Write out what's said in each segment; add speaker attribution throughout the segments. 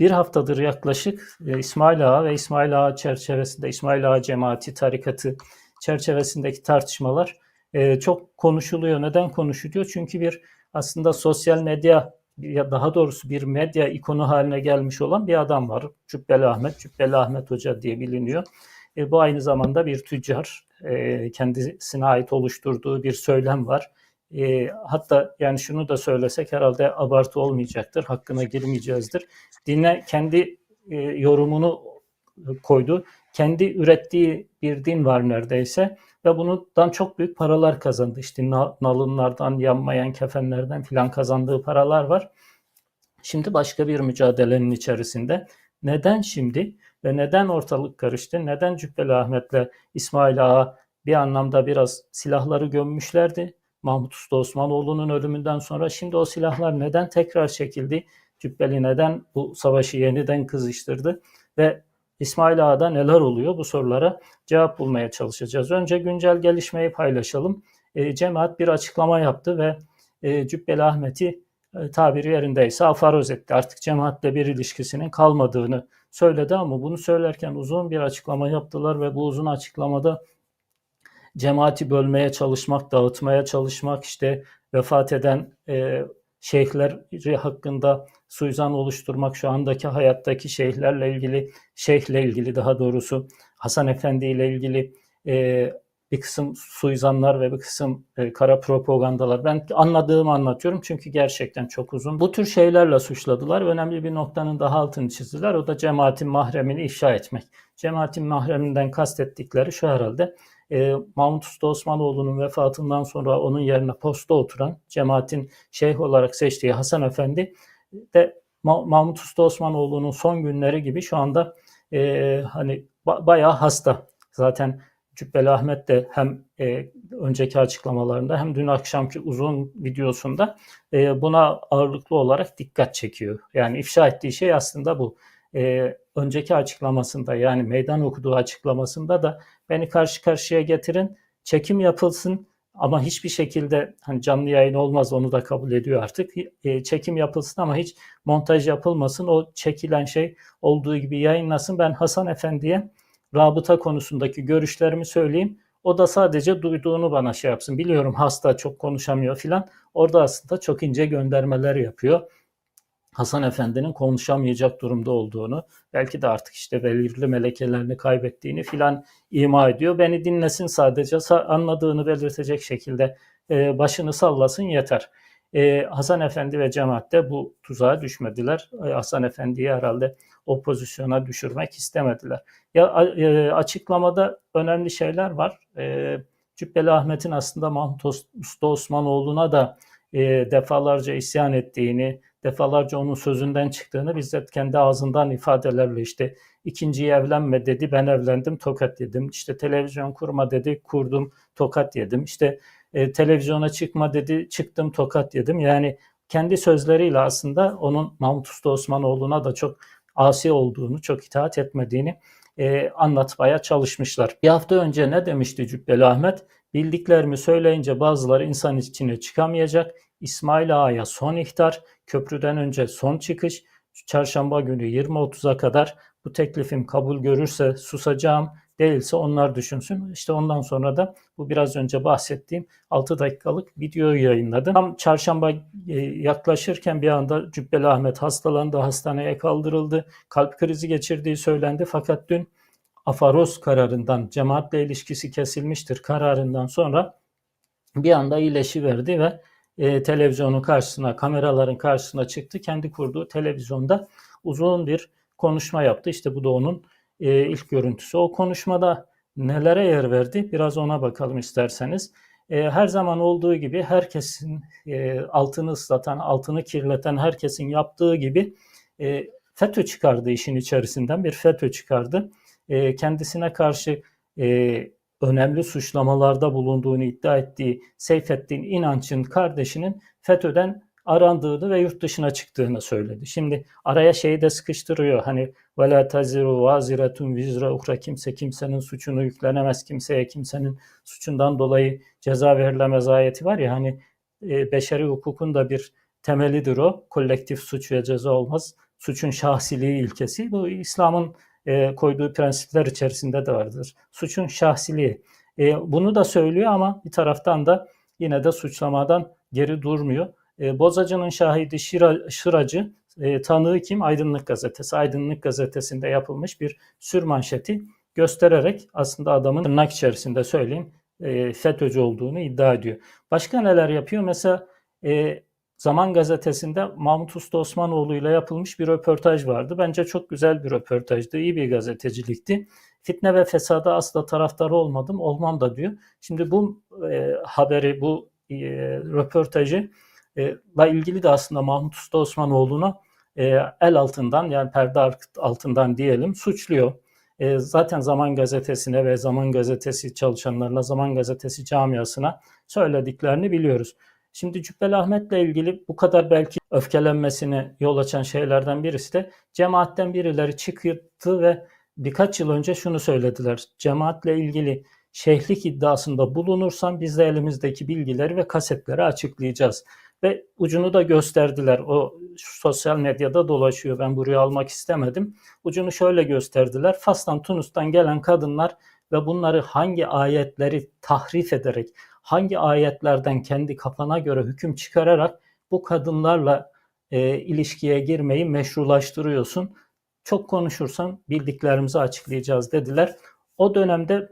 Speaker 1: bir haftadır yaklaşık e, İsmail Ağa ve İsmail Ağa çerçevesinde İsmail Ağa cemaati tarikatı çerçevesindeki tartışmalar e, çok konuşuluyor. Neden konuşuluyor? Çünkü bir aslında sosyal medya ya daha doğrusu bir medya ikonu haline gelmiş olan bir adam var. Cübbeli Ahmet, Cübbeli Ahmet Hoca diye biliniyor. E, bu aynı zamanda bir tüccar. E, kendisine ait oluşturduğu bir söylem var. E, hatta yani şunu da söylesek herhalde abartı olmayacaktır. Hakkına girmeyeceğizdir. Dine kendi e, yorumunu koydu. Kendi ürettiği bir din var neredeyse ve bundan çok büyük paralar kazandı. İşte nalınlardan, yanmayan kefenlerden filan kazandığı paralar var. Şimdi başka bir mücadelenin içerisinde. Neden şimdi ve neden ortalık karıştı? Neden Cübbeli Ahmet'le İsmail Ağa bir anlamda biraz silahları gömmüşlerdi? Mahmut Usta Osmanoğlu'nun ölümünden sonra şimdi o silahlar neden tekrar çekildi? Cübbeli neden bu savaşı yeniden kızıştırdı? Ve İsmail Ağa'da neler oluyor? Bu sorulara cevap bulmaya çalışacağız. Önce güncel gelişmeyi paylaşalım. E, cemaat bir açıklama yaptı ve e, Cübbeli Ahmet'i e, tabiri yerindeyse afaroz etti. Artık cemaatle bir ilişkisinin kalmadığını söyledi ama bunu söylerken uzun bir açıklama yaptılar ve bu uzun açıklamada cemaati bölmeye çalışmak, dağıtmaya çalışmak, işte vefat eden e, şeyhleri hakkında suizan oluşturmak, şu andaki hayattaki şeyhlerle ilgili, şeyhle ilgili daha doğrusu Hasan Efendi ile ilgili e, bir kısım suizanlar ve bir kısım e, kara propagandalar. Ben anladığımı anlatıyorum çünkü gerçekten çok uzun. Bu tür şeylerle suçladılar. Önemli bir noktanın daha altını çizdiler. O da cemaatin mahremini ifşa etmek. Cemaatin mahreminden kastettikleri şu herhalde e, Mahmut Usta Osmanoğlu'nun vefatından sonra onun yerine posta oturan cemaatin şeyh olarak seçtiği Hasan Efendi de Mahmut Usta Osmanoğlu'nun son günleri gibi şu anda e, hani ba- bayağı hasta. Zaten Cübbeli Ahmet de hem e, önceki açıklamalarında hem dün akşamki uzun videosunda e, buna ağırlıklı olarak dikkat çekiyor. Yani ifşa ettiği şey aslında bu. E, önceki açıklamasında yani meydan okuduğu açıklamasında da beni karşı karşıya getirin, çekim yapılsın ama hiçbir şekilde hani canlı yayın olmaz onu da kabul ediyor artık. E, çekim yapılsın ama hiç montaj yapılmasın. O çekilen şey olduğu gibi yayınlasın. Ben Hasan Efendi'ye rabıta konusundaki görüşlerimi söyleyeyim. O da sadece duyduğunu bana şey yapsın. Biliyorum hasta çok konuşamıyor filan. Orada aslında çok ince göndermeler yapıyor. Hasan Efendi'nin konuşamayacak durumda olduğunu, belki de artık işte belirli melekelerini kaybettiğini filan ima ediyor. Beni dinlesin sadece anladığını belirtecek şekilde e, başını sallasın yeter. E, Hasan Efendi ve cemaat de bu tuzağa düşmediler. E, Hasan Efendi'yi herhalde o pozisyona düşürmek istemediler. Ya açıklamada önemli şeyler var. E, Cübbeli Ahmet'in aslında Mahmut Usta Osmanoğlu'na da defalarca isyan ettiğini, defalarca onun sözünden çıktığını bizzat kendi ağzından ifadelerle işte ikinciyi evlenme dedi ben evlendim tokat yedim. İşte televizyon kurma dedi kurdum tokat yedim. İşte e, televizyona çıkma dedi çıktım tokat yedim. Yani kendi sözleriyle aslında onun Mahmut Usta Osmanoğlu'na da çok asi olduğunu, çok itaat etmediğini e, anlatmaya çalışmışlar. Bir hafta önce ne demişti Cübbeli Ahmet? Bildiklerimi söyleyince bazıları insan içine çıkamayacak. İsmail Ağa'ya son ihtar, köprüden önce son çıkış, çarşamba günü 20.30'a kadar bu teklifim kabul görürse susacağım, değilse onlar düşünsün. İşte ondan sonra da bu biraz önce bahsettiğim 6 dakikalık videoyu yayınladım. Tam çarşamba e, yaklaşırken bir anda Cübbeli Ahmet hastalandı, hastaneye kaldırıldı, kalp krizi geçirdiği söylendi. Fakat dün afaroz kararından, cemaatle ilişkisi kesilmiştir kararından sonra bir anda iyileşiverdi ve e, televizyonun karşısına, kameraların karşısına çıktı. Kendi kurduğu televizyonda uzun bir konuşma yaptı. İşte bu da onun e, ilk görüntüsü. O konuşmada nelere yer verdi? Biraz ona bakalım isterseniz. E, her zaman olduğu gibi herkesin e, altını ıslatan, altını kirleten herkesin yaptığı gibi e, FETÖ çıkardı işin içerisinden bir FETÖ çıkardı. E, kendisine karşı e, önemli suçlamalarda bulunduğunu iddia ettiği Seyfettin İnanç'ın kardeşinin FETÖ'den arandığını ve yurt dışına çıktığını söyledi. Şimdi araya şeyi de sıkıştırıyor. Hani ve la taziru vaziretun vizra uhra kimse kimsenin suçunu yüklenemez kimseye kimsenin suçundan dolayı ceza verilemez ayeti var ya hani e, beşeri hukukun da bir temelidir o. Kolektif suç ve ceza olmaz. suçun şahsiliği ilkesi. Bu İslam'ın e, koyduğu prensipler içerisinde de vardır. Suçun şahsiliği. E, bunu da söylüyor ama bir taraftan da yine de suçlamadan geri durmuyor. E, Bozacı'nın şahidi Şira, Şıracı, e, tanığı kim? Aydınlık Gazetesi. Aydınlık Gazetesi'nde yapılmış bir sürmanşeti göstererek aslında adamın tırnak içerisinde söyleyeyim e, FETÖ'cü olduğunu iddia ediyor. Başka neler yapıyor? Mesela e, Zaman Gazetesi'nde Mahmut Usta Osmanoğlu ile yapılmış bir röportaj vardı. Bence çok güzel bir röportajdı, iyi bir gazetecilikti. Fitne ve fesada asla taraftarı olmadım, olmam da diyor. Şimdi bu e, haberi, bu e, röportajı e, la ilgili de aslında Mahmut Usta Osmanoğlu'na e, el altından yani perde altından diyelim suçluyor. E, zaten Zaman Gazetesi'ne ve Zaman Gazetesi çalışanlarına, Zaman Gazetesi camiasına söylediklerini biliyoruz. Şimdi Cübbeli Ahmet'le ilgili bu kadar belki öfkelenmesine yol açan şeylerden birisi de cemaatten birileri çıktı ve birkaç yıl önce şunu söylediler. Cemaatle ilgili şeyhlik iddiasında bulunursan biz de elimizdeki bilgileri ve kasetleri açıklayacağız. Ve ucunu da gösterdiler. O sosyal medyada dolaşıyor. Ben buraya almak istemedim. Ucunu şöyle gösterdiler. Fas'tan, Tunus'tan gelen kadınlar ve bunları hangi ayetleri tahrif ederek, hangi ayetlerden kendi kafana göre hüküm çıkararak bu kadınlarla e, ilişkiye girmeyi meşrulaştırıyorsun. Çok konuşursan bildiklerimizi açıklayacağız dediler. O dönemde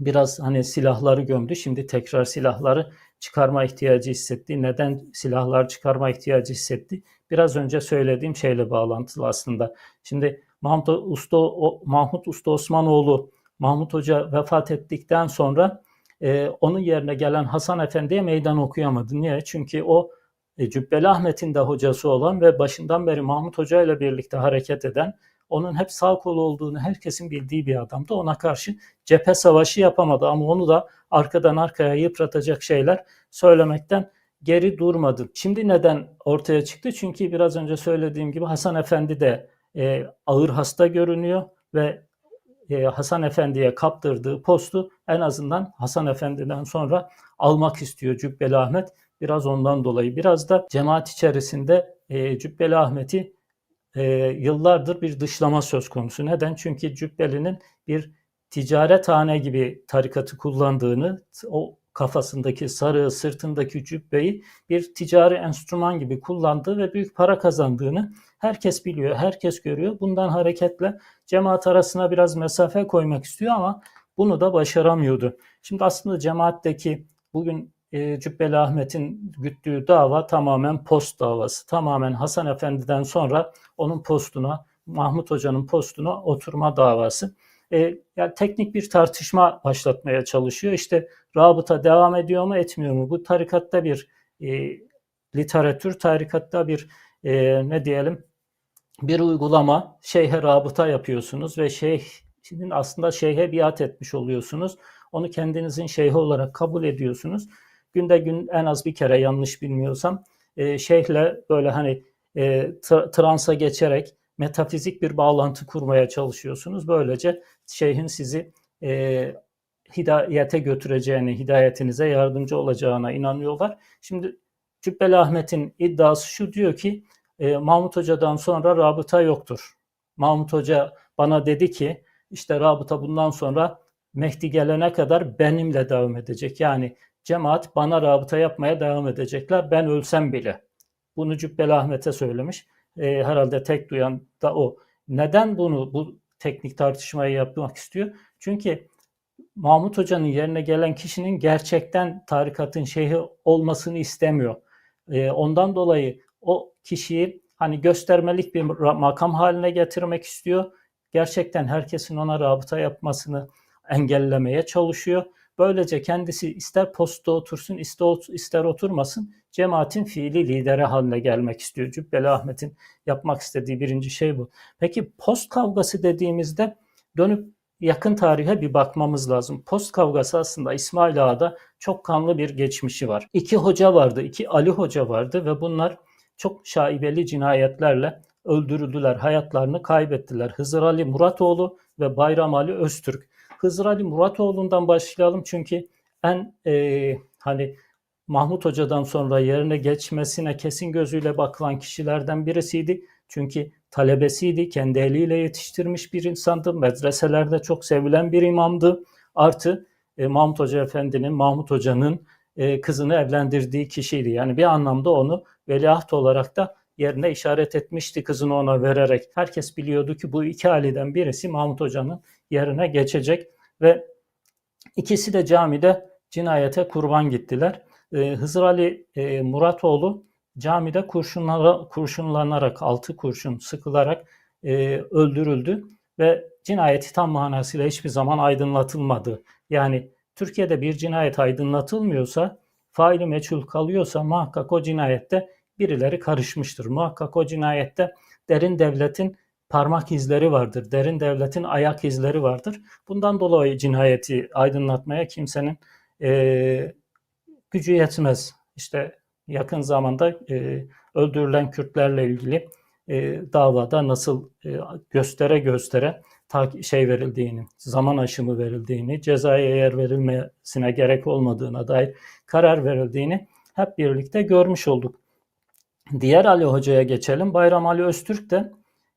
Speaker 1: biraz hani silahları gömdü. Şimdi tekrar silahları çıkarma ihtiyacı hissetti. Neden silahlar çıkarma ihtiyacı hissetti? Biraz önce söylediğim şeyle bağlantılı aslında. Şimdi Mahmut Usta, Mahmut Usta Osmanoğlu, Mahmut Hoca vefat ettikten sonra e, onun yerine gelen Hasan Efendi'ye meydan okuyamadı. Niye? Çünkü o e, Cübbeli Ahmet'in de hocası olan ve başından beri Mahmut Hoca ile birlikte hareket eden, onun hep sağ kolu olduğunu herkesin bildiği bir adamdı. Ona karşı cephe savaşı yapamadı ama onu da arkadan arkaya yıpratacak şeyler söylemekten geri durmadı. Şimdi neden ortaya çıktı? Çünkü biraz önce söylediğim gibi Hasan Efendi de e, ağır hasta görünüyor ve e, Hasan Efendi'ye kaptırdığı postu en azından Hasan Efendi'den sonra almak istiyor Cübbeli Ahmet. Biraz ondan dolayı biraz da cemaat içerisinde e, Cübbeli Ahmet'i e, yıllardır bir dışlama söz konusu. Neden? Çünkü Cübbeli'nin bir ticaret hane gibi tarikatı kullandığını, o kafasındaki sarığı, sırtındaki cübbeyi bir ticari enstrüman gibi kullandığı ve büyük para kazandığını herkes biliyor, herkes görüyor. Bundan hareketle cemaat arasına biraz mesafe koymak istiyor ama bunu da başaramıyordu. Şimdi aslında cemaatteki bugün e, Cübbeli Ahmet'in güttüğü dava tamamen post davası. Tamamen Hasan Efendi'den sonra onun postuna, Mahmut Hoca'nın postuna oturma davası. E, yani teknik bir tartışma başlatmaya çalışıyor. İşte rabıta devam ediyor mu etmiyor mu? Bu tarikatta bir e, literatür, tarikatta bir e, ne diyelim bir uygulama. Şeyhe rabıta yapıyorsunuz ve şeyhin aslında şeyhe biat etmiş oluyorsunuz. Onu kendinizin şeyhi olarak kabul ediyorsunuz. Günde gün en az bir kere yanlış bilmiyorsam e, şeyhle böyle hani e, transa geçerek metafizik bir bağlantı kurmaya çalışıyorsunuz. Böylece şeyhin sizi e, hidayete götüreceğini, hidayetinize yardımcı olacağına inanıyorlar. Şimdi Cübbeli Ahmet'in iddiası şu diyor ki e, Mahmut Hoca'dan sonra rabıta yoktur. Mahmut Hoca bana dedi ki işte rabıta bundan sonra Mehdi gelene kadar benimle devam edecek. Yani cemaat bana rabıta yapmaya devam edecekler ben ölsem bile. Bunu Cübbeli Ahmet'e söylemiş. E, herhalde tek duyan da o. Neden bunu bu teknik tartışmayı yapmak istiyor? Çünkü Mahmut Hoca'nın yerine gelen kişinin gerçekten tarikatın şeyhi olmasını istemiyor. E, ondan dolayı o kişiyi hani göstermelik bir makam haline getirmek istiyor. Gerçekten herkesin ona rabıta yapmasını engellemeye çalışıyor. Böylece kendisi ister posta otursun ister oturmasın cemaatin fiili lideri haline gelmek istiyor. Cübbeli Ahmet'in yapmak istediği birinci şey bu. Peki post kavgası dediğimizde dönüp yakın tarihe bir bakmamız lazım. Post kavgası aslında İsmail Ağa'da çok kanlı bir geçmişi var. İki hoca vardı, iki Ali Hoca vardı ve bunlar çok şaibeli cinayetlerle öldürüldüler, hayatlarını kaybettiler. Hızır Ali Muratoğlu ve Bayram Ali Öztürk. Hızır Ali Muratoğlu'ndan başlayalım çünkü en e, hani Mahmut Hoca'dan sonra yerine geçmesine kesin gözüyle bakılan kişilerden birisiydi. Çünkü talebesiydi, kendi eliyle yetiştirmiş bir insandı. Medreselerde çok sevilen bir imamdı. Artı e, Mahmut Hoca Efendi'nin, Mahmut Hoca'nın e, kızını evlendirdiği kişiydi. Yani bir anlamda onu veliaht olarak da yerine işaret etmişti kızını ona vererek. Herkes biliyordu ki bu iki aileden birisi Mahmut Hoca'nın yerine geçecek ve ikisi de camide cinayete kurban gittiler. E, Hızır Ali e, Muratoğlu camide kurşunlara, kurşunlanarak, altı kurşun sıkılarak e, öldürüldü ve cinayeti tam manasıyla hiçbir zaman aydınlatılmadı. Yani Türkiye'de bir cinayet aydınlatılmıyorsa, faili meçhul kalıyorsa muhakkak o cinayette birileri karışmıştır. Muhakkak o cinayette derin devletin parmak izleri vardır. Derin devletin ayak izleri vardır. Bundan dolayı cinayeti aydınlatmaya kimsenin e, gücü yetmez. İşte yakın zamanda e, öldürülen Kürtlerle ilgili e, davada nasıl e, göstere göstere şey verildiğini, zaman aşımı verildiğini, cezaya yer verilmesine gerek olmadığına dair karar verildiğini hep birlikte görmüş olduk. Diğer Ali Hoca'ya geçelim. Bayram Ali Öztürk de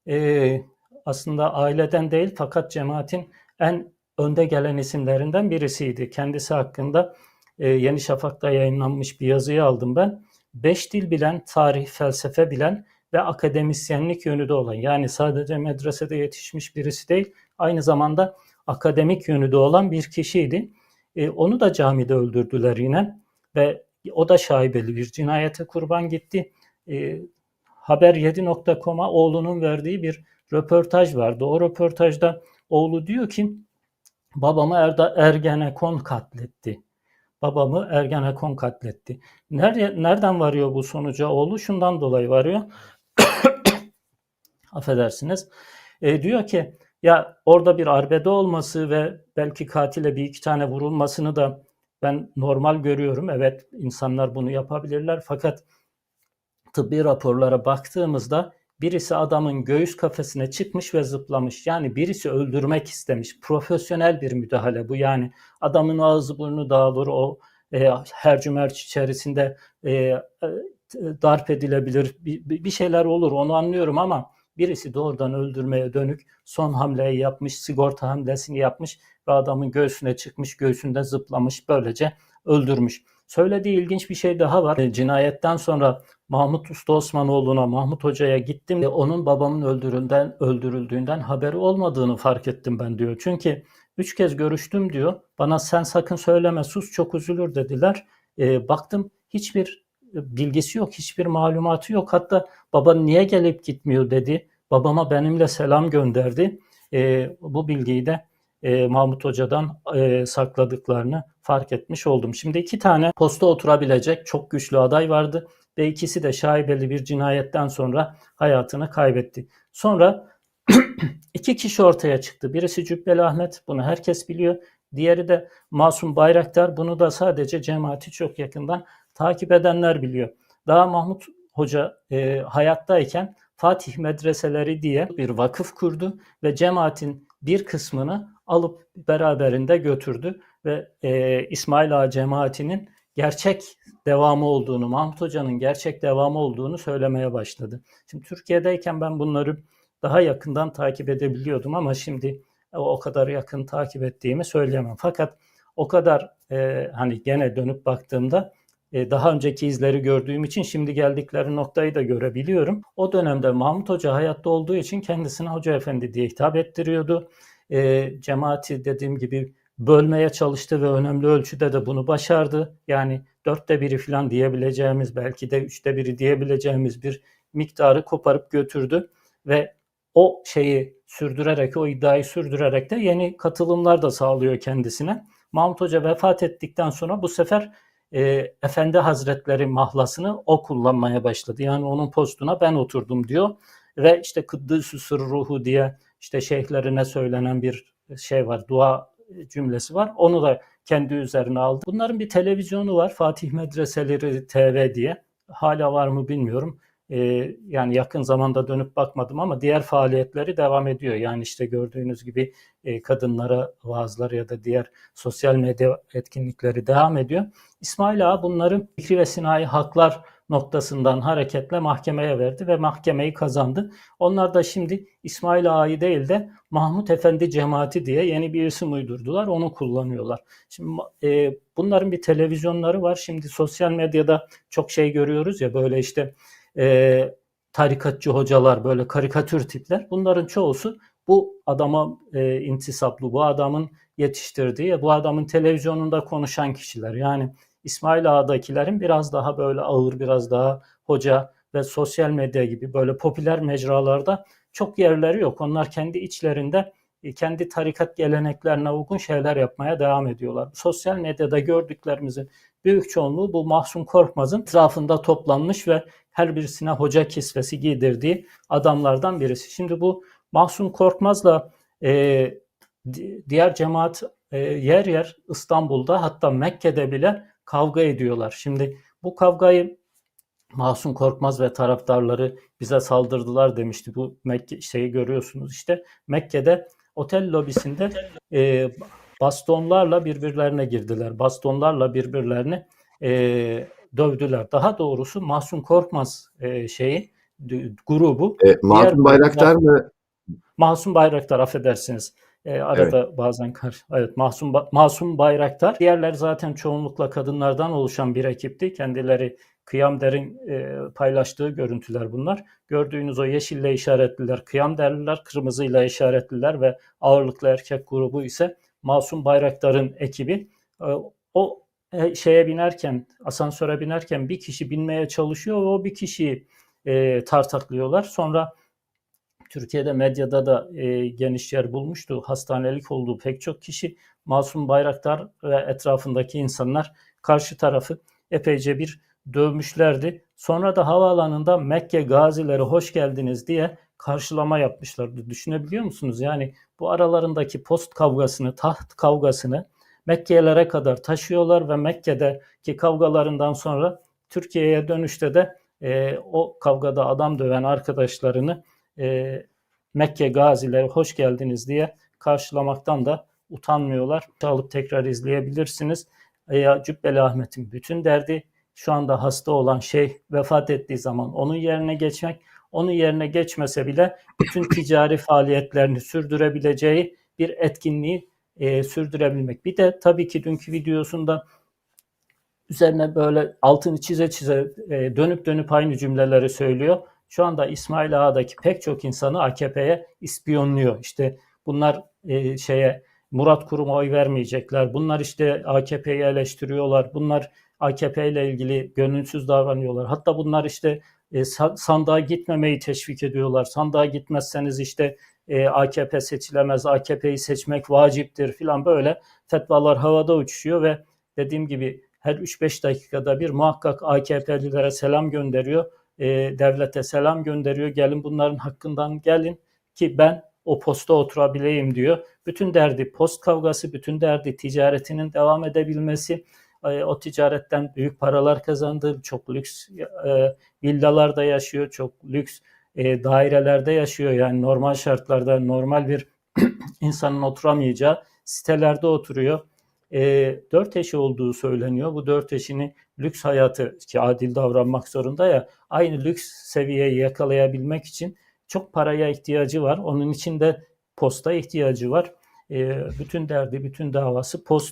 Speaker 1: e, aslında aileden değil fakat cemaatin en önde gelen isimlerinden birisiydi. Kendisi hakkında e, Yeni Şafak'ta yayınlanmış bir yazıyı aldım ben. Beş dil bilen, tarih, felsefe bilen ve akademisyenlik yönü de olan yani sadece medresede yetişmiş birisi değil aynı zamanda akademik yönü de olan bir kişiydi. E, onu da camide öldürdüler yine ve o da şaibeli bir cinayete kurban gitti. E, Haber7.com'a oğlunun verdiği bir röportaj vardı. O röportajda oğlu diyor ki babamı Erda, Ergenekon katletti. Babamı Ergenekon katletti. Nerede, nereden varıyor bu sonuca oğlu? Şundan dolayı varıyor. Affedersiniz. E, diyor ki ya orada bir arbede olması ve belki katile bir iki tane vurulmasını da ben normal görüyorum. Evet insanlar bunu yapabilirler fakat tıbbi raporlara baktığımızda birisi adamın göğüs kafesine çıkmış ve zıplamış. Yani birisi öldürmek istemiş. Profesyonel bir müdahale bu. Yani adamın ağzı burnu dağılır. O e, her cümerç içerisinde e, e, darp edilebilir. Bir, bir şeyler olur onu anlıyorum ama birisi doğrudan öldürmeye dönük son hamleyi yapmış, sigorta hamlesini yapmış ve adamın göğsüne çıkmış, göğsünde zıplamış, böylece öldürmüş. Söylediği ilginç bir şey daha var. E, cinayetten sonra Mahmut Usta Osmanoğlu'na, Mahmut Hoca'ya gittim ve onun babamın öldürüldüğünden, öldürüldüğünden haberi olmadığını fark ettim ben diyor. Çünkü üç kez görüştüm diyor. Bana sen sakın söyleme sus çok üzülür dediler. E, baktım hiçbir bilgisi yok, hiçbir malumatı yok. Hatta baba niye gelip gitmiyor dedi. Babama benimle selam gönderdi. E, bu bilgiyi de e, Mahmut Hoca'dan e, sakladıklarını fark etmiş oldum. Şimdi iki tane posta oturabilecek çok güçlü aday vardı ve ikisi de şaibeli bir cinayetten sonra hayatını kaybetti. Sonra iki kişi ortaya çıktı. Birisi Cübbeli Ahmet, bunu herkes biliyor. Diğeri de Masum Bayraktar, bunu da sadece cemaati çok yakından takip edenler biliyor. Daha Mahmut Hoca e, hayattayken Fatih Medreseleri diye bir vakıf kurdu ve cemaatin bir kısmını alıp beraberinde götürdü ve e, İsmail Ağa cemaatinin gerçek devamı olduğunu, Mahmut Hoca'nın gerçek devamı olduğunu söylemeye başladı. Şimdi Türkiye'deyken ben bunları daha yakından takip edebiliyordum ama şimdi o kadar yakın takip ettiğimi söyleyemem. Fakat o kadar e, hani gene dönüp baktığımda e, daha önceki izleri gördüğüm için şimdi geldikleri noktayı da görebiliyorum. O dönemde Mahmut Hoca hayatta olduğu için kendisine Hoca Efendi diye hitap ettiriyordu. E, cemaati dediğim gibi bölmeye çalıştı ve önemli ölçüde de bunu başardı. Yani dörtte biri falan diyebileceğimiz belki de üçte biri diyebileceğimiz bir miktarı koparıp götürdü ve o şeyi sürdürerek, o iddiayı sürdürerek de yeni katılımlar da sağlıyor kendisine. Mahmut Hoca vefat ettikten sonra bu sefer e, Efendi Hazretleri mahlasını o kullanmaya başladı. Yani onun postuna ben oturdum diyor. Ve işte Kıddüsü Sır Ruhu diye işte şeyhlerine söylenen bir şey var. Dua cümlesi var. Onu da kendi üzerine aldı. Bunların bir televizyonu var. Fatih Medreseleri TV diye. Hala var mı bilmiyorum. Ee, yani yakın zamanda dönüp bakmadım ama diğer faaliyetleri devam ediyor. Yani işte gördüğünüz gibi e, kadınlara vaazlar ya da diğer sosyal medya etkinlikleri devam ediyor. İsmail Ağa bunları fikri ve sinayi haklar noktasından hareketle mahkemeye verdi ve mahkemeyi kazandı. Onlar da şimdi İsmail Ağa'yı değil de Mahmut Efendi Cemaati diye yeni bir isim uydurdular. Onu kullanıyorlar. Şimdi e, bunların bir televizyonları var. Şimdi sosyal medyada çok şey görüyoruz ya böyle işte e, tarikatçı hocalar, böyle karikatür tipler. Bunların çoğusu bu adama e, intisaplı, bu adamın yetiştirdiği, bu adamın televizyonunda konuşan kişiler. Yani İsmail Ağa'dakilerin biraz daha böyle ağır, biraz daha hoca ve sosyal medya gibi böyle popüler mecralarda çok yerleri yok. Onlar kendi içlerinde e, kendi tarikat geleneklerine uygun şeyler yapmaya devam ediyorlar. Sosyal medyada gördüklerimizin büyük çoğunluğu bu Mahsun Korkmaz'ın etrafında toplanmış ve her birisine hoca kisvesi giydirdiği adamlardan birisi. Şimdi bu Mahsun Korkmaz'la e, diğer cemaat e, yer yer İstanbul'da hatta Mekke'de bile kavga ediyorlar. Şimdi bu kavgayı Mahsun Korkmaz ve taraftarları bize saldırdılar demişti. Bu Mekke şeyi görüyorsunuz işte Mekke'de otel lobisinde e, bastonlarla birbirlerine girdiler. Bastonlarla birbirlerini e, dövdüler. Daha doğrusu Mahsun Korkmaz e, şeyi grubu.
Speaker 2: E, Mahsun Bayraktar mı?
Speaker 1: Mahsun Bayraktar affedersiniz. E, arada evet. bazen karşı. Evet Mahsun, Masum Bayraktar. Diğerler zaten çoğunlukla kadınlardan oluşan bir ekipti. Kendileri Kıyam Der'in e, paylaştığı görüntüler bunlar. Gördüğünüz o yeşille işaretliler Kıyam Derliler, kırmızıyla işaretliler ve ağırlıklı erkek grubu ise Masum Bayraktar'ın ekibi. E, o e, şeye binerken, asansöre binerken bir kişi binmeye çalışıyor ve o bir kişiyi e, tartaklıyorlar. Sonra Türkiye'de medyada da e, geniş yer bulmuştu. Hastanelik olduğu pek çok kişi Masum Bayraktar ve etrafındaki insanlar karşı tarafı epeyce bir dövmüşlerdi. Sonra da havaalanında Mekke gazileri hoş geldiniz diye karşılama yapmışlardı. Düşünebiliyor musunuz? Yani bu aralarındaki post kavgasını, taht kavgasını Mekke'lere kadar taşıyorlar ve Mekke'deki kavgalarından sonra Türkiye'ye dönüşte de e, o kavgada adam döven arkadaşlarını e, Mekke gazileri hoş geldiniz diye karşılamaktan da utanmıyorlar. Alıp tekrar izleyebilirsiniz. Ya Cübbeli Ahmet'in bütün derdi şu anda hasta olan şey vefat ettiği zaman onun yerine geçmek, onun yerine geçmese bile bütün ticari faaliyetlerini sürdürebileceği bir etkinliği e, sürdürebilmek. Bir de tabii ki dünkü videosunda üzerine böyle altını çize çize e, dönüp dönüp aynı cümleleri söylüyor. Şu anda İsmail Ağa'daki pek çok insanı AKP'ye ispiyonluyor. İşte bunlar e, şeye Murat Kurum'a oy vermeyecekler. Bunlar işte AKP'yi eleştiriyorlar. Bunlar AKP ile ilgili gönülsüz davranıyorlar. Hatta bunlar işte e, sandığa gitmemeyi teşvik ediyorlar. Sandığa gitmezseniz işte e, AKP seçilemez, AKP'yi seçmek vaciptir filan böyle fetvalar havada uçuşuyor ve dediğim gibi her 3-5 dakikada bir muhakkak AKP'lilere selam gönderiyor. E, devlete selam gönderiyor. Gelin bunların hakkından gelin ki ben o posta oturabileyim diyor. Bütün derdi post kavgası, bütün derdi ticaretinin devam edebilmesi, e, o ticaretten büyük paralar kazandı, çok lüks e, villalarda yaşıyor, çok lüks e, dairelerde yaşıyor. Yani normal şartlarda normal bir insanın oturamayacağı sitelerde oturuyor. E, dört eşi olduğu söyleniyor. Bu dört eşini lüks hayatı ki adil davranmak zorunda ya aynı lüks seviyeyi yakalayabilmek için çok paraya ihtiyacı var. Onun için de posta ihtiyacı var. E, bütün derdi, bütün davası post